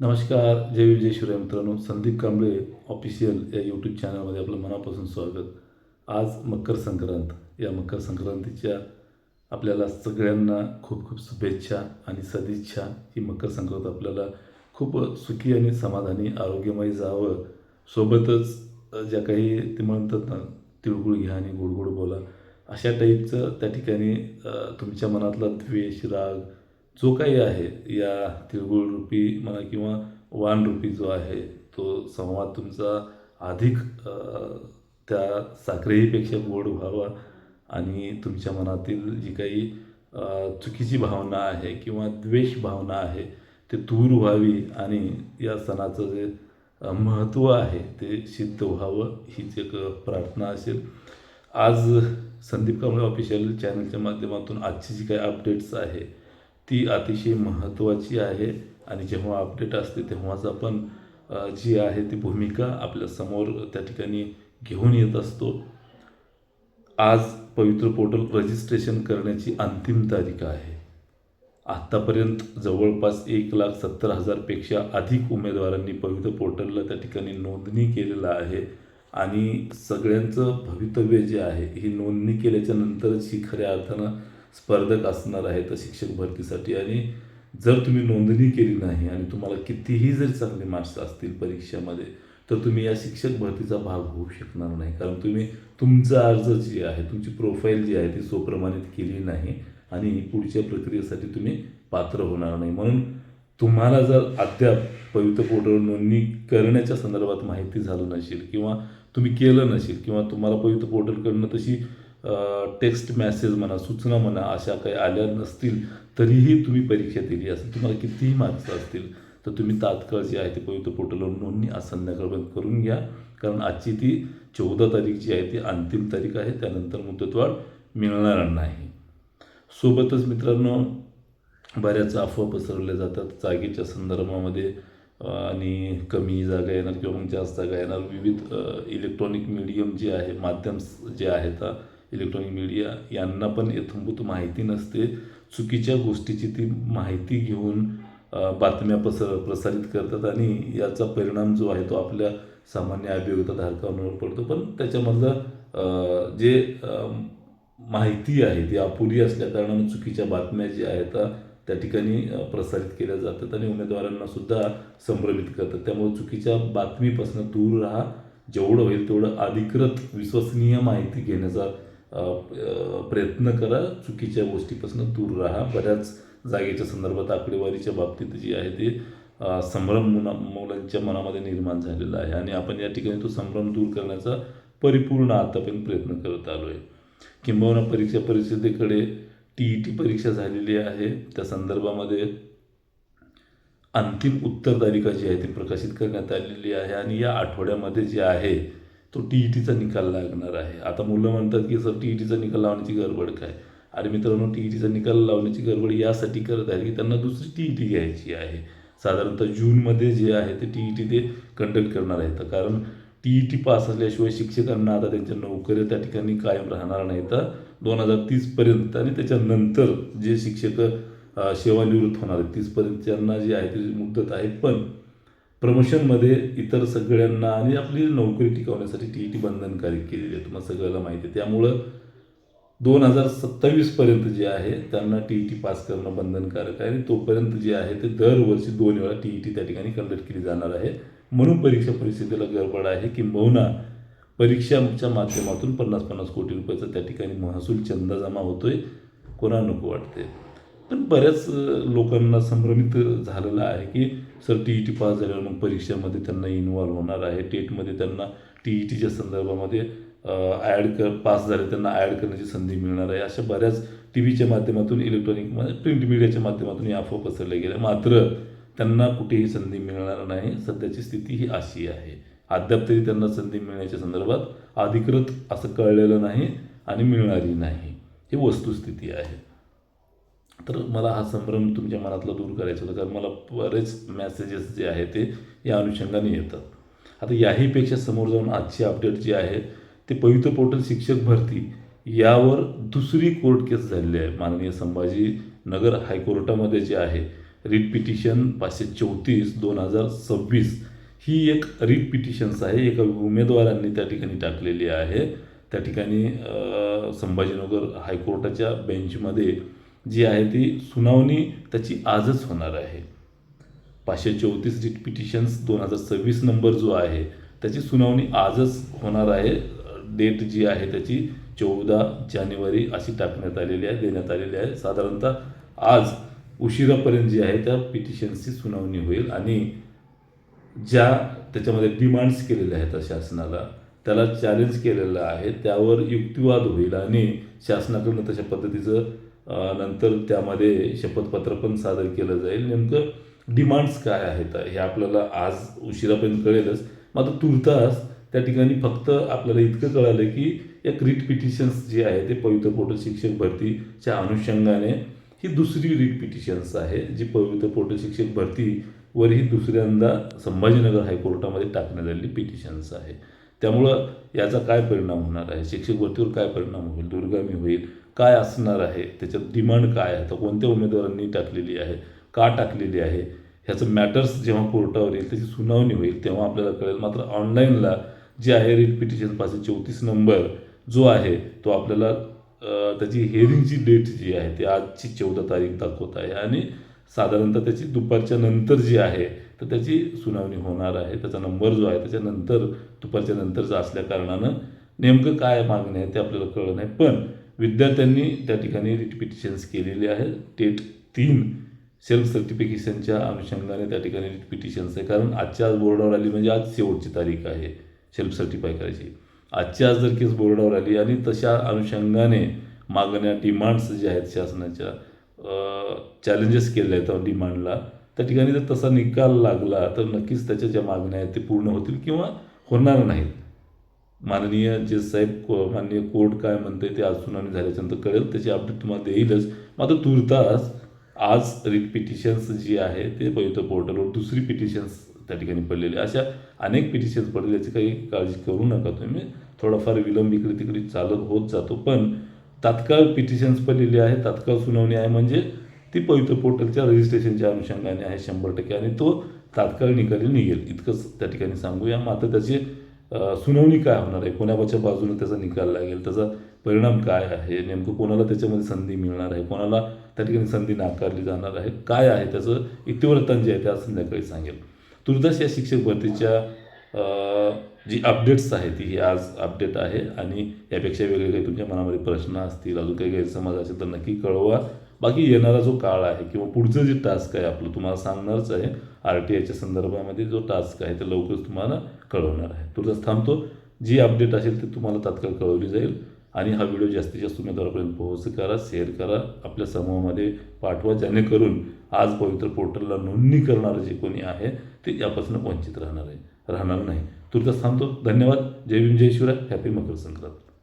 नमस्कार जय विजय शिवराय मित्रांनो. संदीप कांबळे ऑफिशियल या यूट्यूब चॅनलमध्ये आपलं मनापासून स्वागत. आज मकर संक्रांत. या मकर संक्रांतीच्या आपल्याला सगळ्यांना खूप खूप शुभेच्छा आणि सदिच्छा. ही मकर संक्रांत आपल्याला खूप सुखी आणि समाधानी आरोग्यमय जावं. सोबतच ज्या काही ते म्हणतात ना तिळगुळ घ्या आणि गोडगोड बोला अशा टाईपचं त्या ठिकाणी तुमच्या मनातला द्वेष राग जो काही आहे या तिळगुळ रूपी म्हणा किंवा वाण रूपी जो आहे तो संवाद तुमचा अधिक त्या साखरेहीपेक्षा गोड व्हावा आणि तुमच्या मनातील जी काही चुकीची भावना आहे किंवा द्वेष भावना आहे ते दूर व्हावी आणि या सणाचं जे महत्त्व आहे ते सिद्ध व्हावं हीच एक प्रार्थना असेल. आज संदीप कांबळे ऑफिशियल चॅनलच्या माध्यमातून आजची जी काही अपडेट्स आहे ती अतिशय महत्त्वाची आहे. आणि जेव्हा अपडेट असते तेव्हाच आपण जी आहे ती भूमिका आपल्यासमोर त्या ठिकाणी घेऊन येत असतो. आज पवित्र पोर्टल रजिस्ट्रेशन करण्याची अंतिम तारीख आहे. आत्तापर्यंत जवळपास एक लाख सत्तर हजारपेक्षा अधिक उमेदवारांनी पवित्र पोर्टलला त्या ठिकाणी नोंदणी केलेलं आहे. आणि सगळ्यांचं भवितव्य जे आहे ही नोंदणी केल्याच्या नंतरच ही खऱ्या अर्थानं स्पर्धक असणार आहे तर शिक्षक भरतीसाठी. आणि जर तुम्ही नोंदणी केली नाही आणि तुम्हाला कितीही जर चांगले मार्क्स असतील परीक्षेमध्ये तर तुम्ही या शिक्षक भरतीचा भाग होऊ शकणार नाही. कारण तुम्ही तुमचा अर्ज जी आहे तुमची प्रोफाईल जी आहे ती स्वप्रमाणित केली नाही आणि पुढच्या प्रक्रियेसाठी तुम्ही पात्र होणार नाही. म्हणून तुम्हाला जर अद्याप पवित्र पोर्टलवर नोंदणी करण्याच्या संदर्भात माहिती झालं नसेल किंवा तुम्ही केलं नसेल किंवा तुम्हाला पवित्र पोर्टलकडनं तशी टेक्स्ट मॅसेज म्हणा सूचना म्हणा अशा काही आल्या नसतील तरीही तुम्ही परीक्षा दिली असेल तुम्हाला कितीही मार्क्स असतील तर तुम्ही तात्काळ जे आहे ते पवित्र पोर्टलवर नोंदणी आज संध्याकाळपर्यंत करून घ्या. कारण आजची ती चौदा तारीख जी आहे ती अंतिम तारीख आहे त्यानंतर मुदतवाढ मिळणार नाही. सोबतच मित्रांनो बऱ्याच अफवा पसरवल्या जातात. जागेच्या संदर्भामध्ये आणि कमी जागा येणार किंवा मग जास्त जागा येणार. विविध इलेक्ट्रॉनिक मीडियम जे आहे माध्यम जे आहेत इलेक्ट्रॉनिक मीडिया यांना पण यथंभूत माहिती नसते. चुकीच्या गोष्टीची ती माहिती घेऊन बातम्या पसर प्रसारित करतात आणि याचा परिणाम जो आहे तो आपल्या सामान्य अभियोगिता धारकांवर पडतो. पण त्याच्यामधलं जे माहिती आहे ती अपुरी असल्याकारणानं चुकीच्या बातम्या ज्या आहेत त्या ठिकाणी प्रसारित केल्या जातात आणि उमेदवारांना सुद्धा संभ्रमित करतात. त्यामुळे चुकीच्या बातमीपासून दूर राहा. जेवढं होईल तेवढं अधिकृत विश्वसनीय माहिती घेण्याचा प्रयत्न करा चुकीच्या गोष्टीपासून दूर राहा. बऱ्याच जागेच्या संदर्भात आकडेवारीच्या बाबतीत जी आहे ती संभ्रम मुला मुलांच्या मनामध्ये निर्माण झालेला आहे. आणि आपण या ठिकाणी तो संभ्रम दूर करण्याचा परिपूर्ण आतापर्यंत प्रयत्न करत आलो आहे किंबहुना परीक्षा परिषदेकडे टी ई टी परीक्षा झालेली आहे. त्या संदर्भामध्ये अंतिम उत्तरदायिका जी आहे ती प्रकाशित करण्यात आलेली आहे. आणि या आठवड्यामध्ये जे आहे तो टी ई टीचा निकाल लागणार आहे. आता मुलं म्हणतात की सर टी ई टीचा निकाल लावण्याची गडबड काय? अरे मित्रांनो टी ई टीचा निकाल लावण्याची गडबड यासाठी करत आहे की त्यांना दुसरी टी ई टी घ्यायची आहे. साधारणतः जूनमध्ये जे आहे ते टी ई टी ते कंडक्ट करणार आहेत. कारण टी ई टी पास असल्याशिवाय शिक्षकांना आता त्यांच्या नोकऱ्या त्या ठिकाणी कायम राहणार नाही तर दोन हजार तीसपर्यंत आणि त्याच्यानंतर जे शिक्षक सेवानिवृत्त होणार आहेत तीसपर्यंत त्यांना जी आहे ती मुदत आहे पण प्रमोशनमध्ये इतर सगळ्यांना आणि आपली नोकरी टिकवण्यासाठी टी ई टी बंधनकारक केलेली आहे तुम्हाला सगळ्याला माहिती आहे. त्यामुळं दोन हजार सत्तावीसपर्यंत जे आहे त्यांना टी ई टी पास करणं बंधनकारक आहे आणि तोपर्यंत जे आहे ते दरवर्षी दोन वेळा टी ई टी त्या ठिकाणी कंडक्ट केली जाणार आहे. म्हणून परीक्षा परिस्थितीला गडबड आहे किंबहुना परीक्षांच्या माध्यमातून पन्नास पन्नास कोटी रुपयाचा त्या ठिकाणी महसूल चंदा जमा होतोय. कोणा नको वाटते पण बऱ्याच लोकांना संभ्रमित झालेलं आहे की sir T E T pass झाल्यावर मग परीक्षेमध्ये त्यांना इन्व्हॉल्व होणार आहे. टेटमध्ये त्यांना टी ई टीच्या संदर्भामध्ये ॲड कर पास झाले त्यांना ॲड करण्याची संधी मिळणार आहे. अशा बऱ्याच टी व्हीच्या माध्यमातून इलेक्ट्रॉनिक प्रिंट मीडियाच्या माध्यमातून या अफवा पसरल्या गेल्या. मात्र त्यांना कुठेही संधी मिळणार नाही. सध्याची स्थिती ही अशी आहे. अद्याप तरी त्यांना संधी मिळण्याच्या संदर्भात अधिकृत असं कळलेलं नाही आणि मिळणारी नाही. ही वस्तुस्थिती आहे. तर मला हा संभ्रम तुमच्या मनातला दूर करायचा होता. कारण मला बरेच मेसेजेस जे आहे ते या अनुषंगाने येतात. आता याहीपेक्षा समोर जाऊन आजची अपडेट जी आहे ते पवित्र पोर्टल शिक्षक भरती यावर दुसरी कोर्ट केस झालेली आहे. माननीय संभाजी नगर हायकोर्टामध्ये जे आहे रिट पिटिशन पाचशे चौतीस दोन हजार सव्वीस ही एक रिट पिटिशन्स आहे. एका उमेदवारांनी त्या ठिकाणी टाकलेली आहे. त्या ठिकाणी संभाजीनगर हायकोर्टाच्या बेंचमध्ये जी आहे ती सुनावणी त्याची आजच होणार आहे. पाचशे चौतीस रिट पिटिशन्स दोन हजार सव्वीस नंबर जो आहे त्याची सुनावणी आजच होणार आहे. डेट जी आहे त्याची चौदा जानेवारी अशी टाकण्यात आलेली आहे देण्यात आलेली आहे. साधारणतः आज उशिरापर्यंत जी आहे त्या पिटिशन्सची सुनावणी होईल आणि ज्या त्याच्यामध्ये डिमांड्स केलेल्या आहेत शासनाला त्याला चॅलेंज केलेलं आहे त्यावर युक्तिवाद होईल आणि शासनाकडनं तशा पद्धतीचं नंतर त्यामध्ये शपथपत्र पण सादर केलं जाईल. नेमकं डिमांड्स काय आहेत? हे आपल्याला आज उशिरापर्यंत कळेलच. मात्र तुर्तास त्या ठिकाणी फक्त आपल्याला इतकं कळालं की एक रिट पिटिशन्स जे आहे ते पवित्र पोटल शिक्षक भरतीच्या अनुषंगाने ही दुसरी रिट पिटिशन्स आहे जी पवित्र पोटल शिक्षक भरतीवर ही दुसऱ्यांदा संभाजीनगर हायकोर्टामध्ये टाकण्यात आलेली पिटिशन्स आहे. त्यामुळं याचा काय परिणाम होणार आहे? शिक्षक भरतीवर काय परिणाम होईल? दुर्गामी होईल? काय असणार आहे? त्याच्यात डिमांड काय आहे? तर कोणत्या उमेदवारांनी टाकलेली आहे? का टाकलेली आहे? ह्याचं मॅटर्स जेव्हा कोर्टावर येईल त्याची सुनावणी होईल तेव्हा आपल्याला कळेल. मात्र ऑनलाईनला जे आहे रिट पिटिशन पाचशे चौतीस नंबर जो आहे तो आपल्याला त्याची हेअरिंगची डेट जी आहे ती आजची चौदा तारीख दाखवत आहे. आणि साधारणतः त्याची दुपारच्या नंतर जी आहे तर त्याची सुनावणी होणार आहे. त्याचा नंबर जो आहे त्याच्यानंतर दुपारच्या नंतरचा असल्या कारणानं नेमकं काय मागणी आहे ते आपल्याला कळलं नाही. पण विद्यार्थ्यांनी त्या ठिकाणी रिटपिटिशन्स केलेले आहेत टेट तीन सेल्फ सर्टिफिकेशनच्या अनुषंगाने त्या ठिकाणी रिटपिटिशन्स आहे. कारण आजच्या आज बोर्डावर आली म्हणजे आज शेवटची तारीख आहे सेल्फ सर्टिफाय करायची. आजच्या आज जर केस बोर्डावर आली आणि तशा अनुषंगाने मागण्या डिमांड्स ज्या आहेत शासनाच्या चॅलेंजेस केले आहेत डिमांडला त्या ठिकाणी जर तसा निकाल लागला तर नक्कीच त्याच्या ज्या मागण्या आहेत ते पूर्ण होतील किंवा होणार नाहीत. माननीय जे साहेब को- माननीय कोर्ट काय म्हणते ते आज सुनावणी झाल्याच्यानंतर कळेल. त्याची अपडेट तुम्हाला देईलच. मात्र तुर्तास आज रिट पिटिशन्स जी आहे ते पवित्र पोर्टलवर दुसरी पिटिशन्स त्या ठिकाणी पडलेली अशा अनेक पिटिशन्स पडलेले याची काही काळजी करू नका तुम्ही. थोडाफार विलंब इकडे तिकडे चालत होत जातो. पण तात्काळ पिटिशन्स पडलेली आहे तात्काळ सुनावणी आहे म्हणजे ती पवित्र पोर्टलच्या रजिस्ट्रेशनच्या अनुषंगाने आहे शंभर टक्के. आणि तो तात्काळ निकाली निघेल. इतकंच त्या ठिकाणी सांगूया. मात्र त्याचे सुनावणी काय होणार आहे? कोणाच्या बाजूने त्याचा निकाल लागेल? त्याचा परिणाम काय आहे? नेमकं कोणाला त्याच्यामध्ये संधी मिळणार आहे? कोणाला त्या ठिकाणी संधी नाकारली जाणार आहे? काय आहे? त्याचं इतिवृत्तांत जे आहे ते आज संध्याकाळी सांगेल. तुर्तास या शिक्षक भरतीच्या जी अपडेट्स आहेत ही आज अपडेट आहे आणि यापेक्षा वेगळे काही तुमच्या मनामध्ये प्रश्न असतील अजून काही गैरसमज असेल तर नक्की कळवा. बाकी येणारा जो काळ आहे किंवा पुढचं जे टास्क आहे आपलं तुम्हाला सांगणारच आहे आर टी आयच्या संदर्भामध्ये जो टास्क आहे ते लवकरच तुम्हाला कळवणार आहे. तुर्तास थांबतो जी अपडेट असेल ती तुम्हाला तात्काळ कळवली जाईल. आणि हा व्हिडिओ जास्तीत जास्त उमेदवारापर्यंत पोहोच करा शेअर करा आपल्या समूहामध्ये पाठवा जेणेकरून आज पवित्र पोर्टलला नोंदणी करणारं जे कोणी आहे ते यापासून वंचित राहणार आहे. राहणार नाही. तुर्तास थांबतो धन्यवाद. जय भीम जय शिवराय. हॅपी मकर संक्रांत.